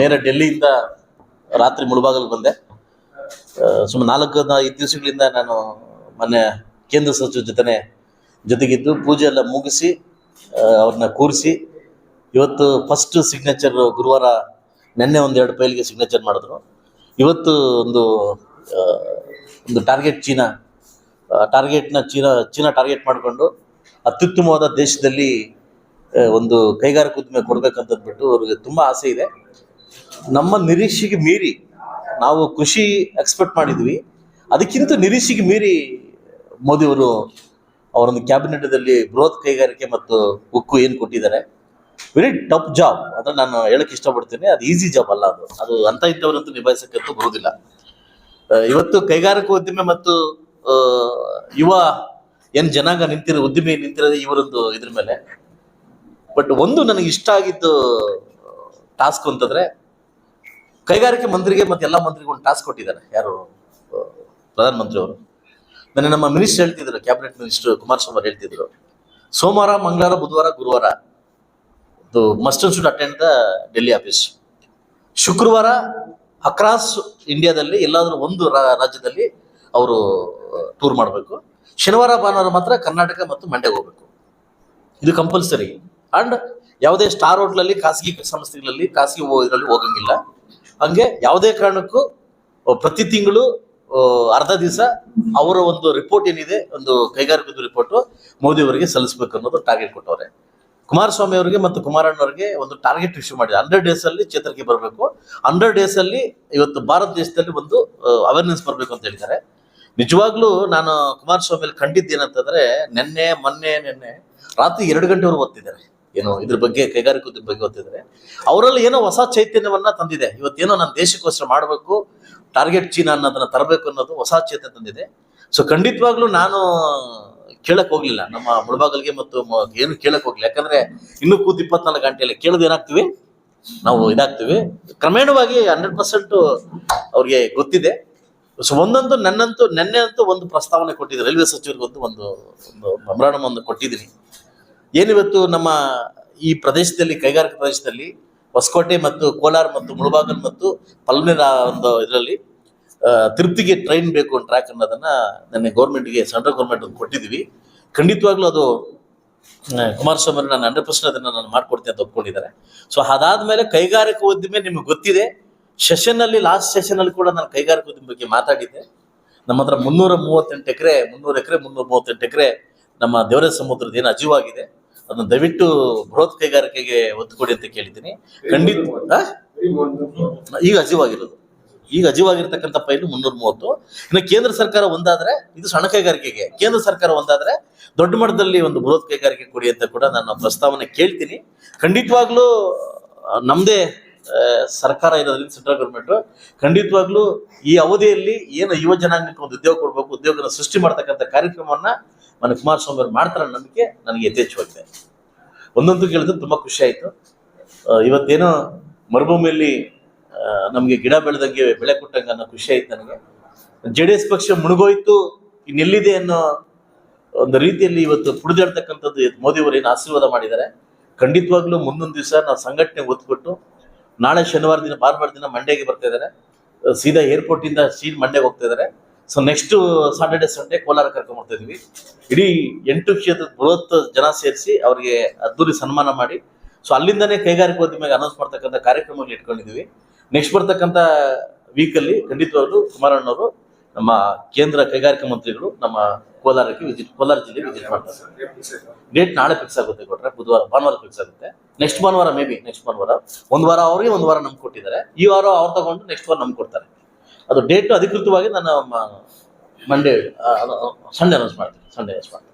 ನೇರ ಡೆಲ್ಲಿಯಿಂದ ರಾತ್ರಿ ಮುಳುಬಾಗಲು ಬಂದೆ. ಸುಮಾರು ನಾಲ್ಕು ಐದು ದಿವಸಗಳಿಂದ ನಾನು ಮೊನ್ನೆ ಕೇಂದ್ರ ಸಚಿವ ಜೊತೆನೆ ಜೊತೆಗಿದ್ದು. ಪೂಜೆ ಎಲ್ಲ ಮುಗಿಸಿ ಅವ್ರನ್ನ ಕೂರಿಸಿ ಇವತ್ತು ಫಸ್ಟ್ ಸಿಗ್ನೇಚರ್ ಗುರುವಾರ ನಿನ್ನೆ ಒಂದೆರಡು ಫೈಲ್ಗೆ ಸಿಗ್ನೇಚರ್ ಮಾಡಿದ್ರು. ಇವತ್ತು ಒಂದು ಒಂದು ಟಾರ್ಗೆಟ್ ಚೀನಾ ಟಾರ್ಗೆಟ್ನ ಚೀನಾ ಚೀನಾ ಟಾರ್ಗೆಟ್ ಮಾಡಿಕೊಂಡು ಅತ್ಯುತ್ತಮವಾದ ದೇಶದಲ್ಲಿ ಒಂದು ಕೈಗಾರಿಕಾ ಉದ್ದಿಮೆ ಕೊಡ್ಬೇಕಂತಂದ್ಬಿಟ್ಟು ಅವ್ರಿಗೆ ತುಂಬ ಆಸೆ ಇದೆ. ನಮ್ಮ ನಿರೀಕ್ಷೆಗೆ ಮೀರಿ ನಾವು ಕೃಷಿ ಎಕ್ಸ್ಪೆಕ್ಟ್ ಮಾಡಿದ್ವಿ. ಅದಕ್ಕಿಂತ ನಿರೀಕ್ಷೆಗೆ ಮೀರಿ ಮೋದಿಯವರು ಅವರೊಂದು ಕ್ಯಾಬಿನೆಟ್ದಲ್ಲಿ ಬೃಹತ್ ಕೈಗಾರಿಕೆ ಮತ್ತು ಉಕ್ಕು ಏನು ಕೊಟ್ಟಿದ್ದಾರೆ. ವೆರಿ ಟಫ್ ಜಾಬ್ ಅಂದ್ರೆ ನಾನು ಹೇಳಕ್ ಇಷ್ಟಪಡ್ತೀನಿ. ಅದು ಈಸಿ ಜಾಬ್ ಅಲ್ಲ ಅದು. ಅದು ಅಂತ ಇದ್ದವರಂತ ನಿಭಾಯಿಸಕ್ಕಂತೂ ಬರುವುದಿಲ್ಲ. ಇವತ್ತು ಕೈಗಾರಿಕಾ ಉದ್ದಿಮೆ ಮತ್ತು ಯುವ ಏನ್ ಜನಾಂಗ ನಿಂತಿರೋ, ಉದ್ದಿಮೆ ನಿಂತಿರೋದು ಇವರೊಂದು ಇದ್ರ ಮೇಲೆ. ಬಟ್ ಒಂದು ನನಗೆ ಇಷ್ಟ ಆಗಿದ್ದು ಟಾಸ್ಕ್ ಅಂತಂದ್ರೆ ಕೈಗಾರಿಕೆ ಮಂತ್ರಿಗೆ ಮತ್ತೆ ಎಲ್ಲ ಮಂತ್ರಿಗೂ ಒಂದು ಟಾಸ್ಕ್ ಕೊಟ್ಟಿದ್ದಾರೆ ಯಾರು? ಪ್ರಧಾನಮಂತ್ರಿ ಅವರು. ನನ್ನ ನಮ್ಮ ಮಿನಿಸ್ಟರ್ ಹೇಳ್ತಿದ್ರು, ಕ್ಯಾಬಿನೆಟ್ ಮಿನಿಸ್ಟರ್ ಕುಮಾರಸ್ವಾಮಿ ಅವರು ಹೇಳ್ತಿದ್ರು, ಸೋಮವಾರ, ಮಂಗಳವಾರ, ಬುಧವಾರ, ಗುರುವಾರ must should attend the Delhi office ಶುಕ್ರವಾರ ಅಕ್ರಾಸ್ ಇಂಡಿಯಾದಲ್ಲಿ ಎಲ್ಲಾದ್ರೂ ಒಂದು ರಾಜ್ಯದಲ್ಲಿ ಅವರು ಟೂರ್ ಮಾಡಬೇಕು. ಶನಿವಾರ, ಭಾನುವಾರ ಮಾತ್ರ ಕರ್ನಾಟಕ ಮತ್ತು ಮಂಡ್ಯಗೆ ಹೋಗ್ಬೇಕು. ಇದು ಕಂಪಲ್ಸರಿ ಅಂಡ್ ಯಾವುದೇ ಸ್ಟಾರ್ ಹೋಟ್ಲಲ್ಲಿ ಖಾಸಗಿ ಸಂಸ್ಥೆಗಳಲ್ಲಿ ಖಾಸಗಿ ಇದರಲ್ಲಿ ಹೋಗಂಗಿಲ್ಲ. ಹಂಗೆ ಯಾವುದೇ ಕಾರಣಕ್ಕೂ ಪ್ರತಿ ತಿಂಗಳು ಅರ್ಧ ದಿವಸ ಅವರ ಒಂದು ರಿಪೋರ್ಟ್ ಏನಿದೆ, ಒಂದು ಕೈಗಾರಿಕೆ ರಿಪೋರ್ಟ್ ಮೋದಿ ಅವರಿಗೆ ಸಲ್ಲಿಸಬೇಕು ಅನ್ನೋದು ಟಾರ್ಗೆಟ್ ಕೊಟ್ಟವ್ರೆ. ಕುಮಾರಸ್ವಾಮಿ ಅವರಿಗೆ ಮತ್ತು ಕುಮಾರಣ್ಣವರಿಗೆ ಒಂದು ಟಾರ್ಗೆಟ್ ಇಶ್ಯೂ ಮಾಡಿದೆ. ಹಂಡ್ರೆಡ್ ಡೇಸ್ ಅಲ್ಲಿ ಚೇತರಿಕೆ ಬರಬೇಕು. ಹಂಡ್ರೆಡ್ ಡೇಸ್ ಅಲ್ಲಿ ಇವತ್ತು ಭಾರತ ದೇಶದಲ್ಲಿ ಒಂದು ಅವೇರ್ನೆಸ್ ಬರಬೇಕು ಅಂತ ಹೇಳ್ತಾರೆ ನಿಜವಾಗ್ಲೂ ನಾನು ಕುಮಾರಸ್ವಾಮಿ ಕಂಡಿದ್ದು ಏನಂತಂದ್ರೆ ನಿನ್ನೆ, ಮೊನ್ನೆ, ನಿನ್ನೆ ರಾತ್ರಿ ಎರಡು ಗಂಟೆವರೆಗೂ ಓದ್ತಿದ್ದಾರೆ. ಏನು ಇದ್ರ ಬಗ್ಗೆ ಕೈಗಾರಿಕಾ ಉದ್ಯಮ ಬಗ್ಗೆ ಗೊತ್ತಿದ್ರೆ, ಅವರಲ್ಲಿ ಏನೋ ಹೊಸ ಚೈತನ್ಯವನ್ನ ತಂದಿದೆ. ಇವತ್ತೇನೋ ನನ್ನ ದೇಶಕ್ಕೋಸ್ಕರ ಮಾಡಬೇಕು ಟಾರ್ಗೆಟ್ ಚೀನಾ ಅನ್ನೋದನ್ನ ತರಬೇಕು ಅನ್ನೋದು ಹೊಸ ಚೈತನ್ಯ ತಂದಿದೆ. ಸೊ ಖಂಡಿತವಾಗ್ಲೂ ನಾನು ಕೇಳಕ್ ಹೋಗ್ಲಿಲ್ಲ. ನಮ್ಮ ಮುಳಬಾಗಲ್ಗೆ ಮತ್ತು ಏನು ಕೇಳಕ್ ಹೋಗ್ಲಿಲ್ಲ. ಯಾಕಂದ್ರೆ ಇನ್ನೂ ಕೂತ್ ಇಪ್ಪತ್ನಾಲ್ಕು ಗಂಟೆಯಲ್ಲಿ ಕೇಳೋದು ಏನಾಗ್ತೀವಿ? ನಾವು ಇದಾಗ್ತೀವಿ. ಕ್ರಮೇಣವಾಗಿ ಹಂಡ್ರೆಡ್ ಪರ್ಸೆಂಟ್ ಅವ್ರಿಗೆ ಗೊತ್ತಿದೆ. ಸೊ ಒಂದೊಂದು ನನ್ನಂತೂ ನೆನ್ನೆ ಅಂತೂ ಒಂದು ಪ್ರಸ್ತಾವನೆ ಕೊಟ್ಟಿದ್ದೀನಿ ರೈಲ್ವೆ ಸಚಿವರಿಗೊಂದು ಒಂದು ಒಂದು ಒಂದು ಕೊಟ್ಟಿದ್ದೀನಿ. ಏನಿವತ್ತು ನಮ್ಮ ಈ ಪ್ರದೇಶದಲ್ಲಿ ಕೈಗಾರಿಕಾ ಪ್ರದೇಶದಲ್ಲಿ ಹೊಸಕೋಟೆ ಮತ್ತು ಕೋಲಾರ ಮತ್ತು ಮುಳಬಾಗಲ್ ಮತ್ತು ಪಲ್ಮೇರ ಒಂದು ಇದರಲ್ಲಿ ತಿರುಪ್ತಿಗೆ ಟ್ರೈನ್ ಬೇಕು ಟ್ರ್ಯಾಕ್ ಅನ್ನೋದನ್ನ ನನ್ನ ಗೌರ್ಮೆಂಟ್ಗೆ ಸೆಂಟ್ರಲ್ ಗೌರ್ಮೆಂಟ್ ಕೊಟ್ಟಿದ್ದೀವಿ. ಖಂಡಿತವಾಗ್ಲೂ ಅದು ಕುಮಾರಸ್ವಾಮಿ ನಾನು ಹಂಡ್ರೆಡ್ ಪರ್ಸೆಂಟ್ ಅದನ್ನ ನಾನು ಮಾಡ್ಕೊಡ್ತೀನಿ ಅಂತ ಒಪ್ಕೊಂಡಿದ್ದಾರೆ. ಸೊ ಅದಾದ್ಮೇಲೆ ಕೈಗಾರಿಕಾ ಉದ್ದಿಮೆ ನಿಮ್ಗೆ ಗೊತ್ತಿದೆ. ಸೆಷನ್ ಅಲ್ಲಿ ಲಾಸ್ಟ್ ಸೆಷನ್ ಅಲ್ಲಿ ಕೂಡ ನಾನು ಕೈಗಾರಿಕಾ ಉದ್ಯಮ ಬಗ್ಗೆ ಮಾತಾಡಿದ್ದೆ. ನಮ್ಮ ಹತ್ರ ಮುನ್ನೂರ ಮೂವತ್ತೆಂಟು ಎಕರೆ ಮುನ್ನೂರು ಎಕರೆ ಮುನ್ನೂರ ಮೂವತ್ತೆಂಟು ಎಕರೆ ನಮ್ಮ ದೇವರ ಸಮುದ್ರದ ಏನು ಅಜೀವಾಗಿದೆ. ಅದನ್ನ ದಯವಿಟ್ಟು ಬೃಹತ್ ಕೈಗಾರಿಕೆಗೆ ಒತ್ತು ಕೊಡಿ ಅಂತ ಕೇಳಿದ್ದೀನಿ. ಖಂಡಿತ? ಈಗ ಅಜೀವಾಗಿರೋದು. ಈಗ ಅಜೀವಾಗಿರ್ತಕ್ಕಂಥ ಪೈಲು ಮುನ್ನೂರ ಮೂವತ್ತು ಇನ್ನು ಕೇಂದ್ರ ಸರ್ಕಾರ ಒಂದಾದ್ರೆ ಇದು ಸಣ್ಣ ಕೈಗಾರಿಕೆಗೆ. ಕೇಂದ್ರ ಸರ್ಕಾರ ಒಂದಾದ್ರೆ ದೊಡ್ಡ ಮಟ್ಟದಲ್ಲಿ ಒಂದು ಬೃಹತ್ ಕೈಗಾರಿಕೆ ಕೊಡಿ ಅಂತ ಕೂಡ ನಾನು ಪ್ರಸ್ತಾವನೆ ಕೇಳ್ತೀನಿ. ಖಂಡಿತವಾಗ್ಲೂ ನಮ್ಮದೇ ಸರ್ಕಾರ ಇರೋದ್ರಿಂದ ಸೆಂಟ್ರಲ್ ಗೌರ್ಮೆಂಟ್ ಖಂಡಿತವಾಗ್ಲೂ ಈ ಅವಧಿಯಲ್ಲಿ ಏನು ಯುವ ಜನಾಂಗಕ್ಕೆ ಒಂದು ಉದ್ಯೋಗ ಕೊಡಬೇಕು, ಉದ್ಯೋಗನ ಸೃಷ್ಟಿ ಮಾಡ್ತಕ್ಕಂಥ ಕಾರ್ಯಕ್ರಮವನ್ನ ಮನೆ ಕುಮಾರಸ್ವಾಮಿ ಅವರು ಮಾಡ್ತಾರೆ ನಂಬಿಕೆ ನನಗೆ ಯಥೇಚ್ಛವಾಗಿದೆ. ಒಂದೊಂದು ಕೇಳಿದ್ರೆ ತುಂಬಾ ಖುಷಿ ಆಯಿತು. ಇವತ್ತೇನೋ ಮರುಭೂಮಿಯಲ್ಲಿ ನಮಗೆ ಗಿಡ ಬೆಳೆದಂಗೆ ಬೆಳೆ ಕೊಟ್ಟಂಗೆ ಅನ್ನೋ ಖುಷಿ ಆಯ್ತು ನನಗೆ. ಜೆ ಡಿ ಎಸ್ ಪಕ್ಷ ಮುಳುಗೋಯ್ತು ಇನ್ನೆಲ್ಲಿದೆ ಅನ್ನೋ ಒಂದು ರೀತಿಯಲ್ಲಿ ಇವತ್ತು ಪುಡಿದಾಡ್ತಕ್ಕಂಥದ್ದು ಮೋದಿ ಅವರು ಏನು ಆಶೀರ್ವಾದ ಮಾಡಿದ್ದಾರೆ. ಖಂಡಿತವಾಗ್ಲೂ ಮುಂದೊಂದು ದಿವಸ ನಾವು ಸಂಘಟನೆ ಒತ್ತು ಕೊಟ್ಟು ನಾಳೆ ಶನಿವಾರ ದಿನ, ಭಾನುವಾರ ದಿನ ಮಂಡ್ಯಗೆ ಬರ್ತಾ ಇದ್ದಾರೆ. ಸೀದಾ ಏರ್ಪೋರ್ಟ್ ಇಂದ ಸೀದ್ ಮಂಡ್ಯಗೆ ಹೋಗ್ತಾ ಇದ್ದಾರೆ. So next Saturday Sunday Kolar ಕರ್ಕೊಂಡ್ಬರ್ತಾ ಇದೀವಿ ಇಡೀ ಎಂಟು ಕ್ಷೇತ್ರದ ಬೃಹತ್ ಜನ ಸೇರಿಸಿ ಅವರಿಗೆ ಅದ್ದೂರಿ ಸನ್ಮಾನ ಮಾಡಿ. ಸೊ ಅಲ್ಲಿಂದನೇ ಕೈಗಾರಿಕೋದ್ಯಮಿಗೆ ಅನೌನ್ಸ್ ಮಾಡ್ತಕ್ಕಂಥ ಕಾರ್ಯಕ್ರಮಗಳು ಇಟ್ಕೊಂಡಿದೀವಿ ನೆಕ್ಸ್ಟ್ ಬರ್ತಕ್ಕಂಥ ವೀಕಲ್ಲಿ ಖಂಡಿತವಾಗ್ಲೂ ಕುಮಾರಣ್ಣವರು ನಮ್ಮ ಕೇಂದ್ರ ಕೈಗಾರಿಕಾ ಮಂತ್ರಿಗಳು ನಮ್ಮ ಕೋಲಾರಕ್ಕೆ ವಿಸಿಟ್ ಕೋಲಾರ ಜಿಲ್ಲೆಗೆ ವಿಸಿಟ್ ಮಾಡ್ತಾರೆ. ಡೇಟ್ ನಾಳೆ ಫಿಕ್ಸ್ ಆಗುತ್ತೆ ಕೊಟ್ರೆ, ಬುಧವಾರ, ಭಾನುವಾರ ಫಿಕ್ಸ್ ಆಗುತ್ತೆ. ನೆಕ್ಸ್ಟ್ ಭಾನುವಾರ ಮೇ ಬಿ ನೆಕ್ಸ್ಟ್ ಭಾನುವಾರ. ಒಂದು ವಾರ ಅವ್ರಿಗೆ ಒಂದು ವಾರ ನಮ್ಗೆ ಕೊಟ್ಟಿದ್ದಾರೆ. ಈ ವಾರ ಅವ್ರು ತಗೊಂಡು ನೆಕ್ಸ್ಟ್ ವಾರ ನಮ್ಗೆ ಕೊಡ್ತಾರೆ. ಅದು ಡೇಟ್ ಅಧಿಕೃತವಾಗಿ ನಾನು ಮಂಡೇ ಸಂಡೇ ಅನೌನ್ಸ್ ಮಾಡ್ತೀನಿ. ಸಂಡೇ ಅನೌನ್ಸ್ ಮಾಡ್ತೀನಿ.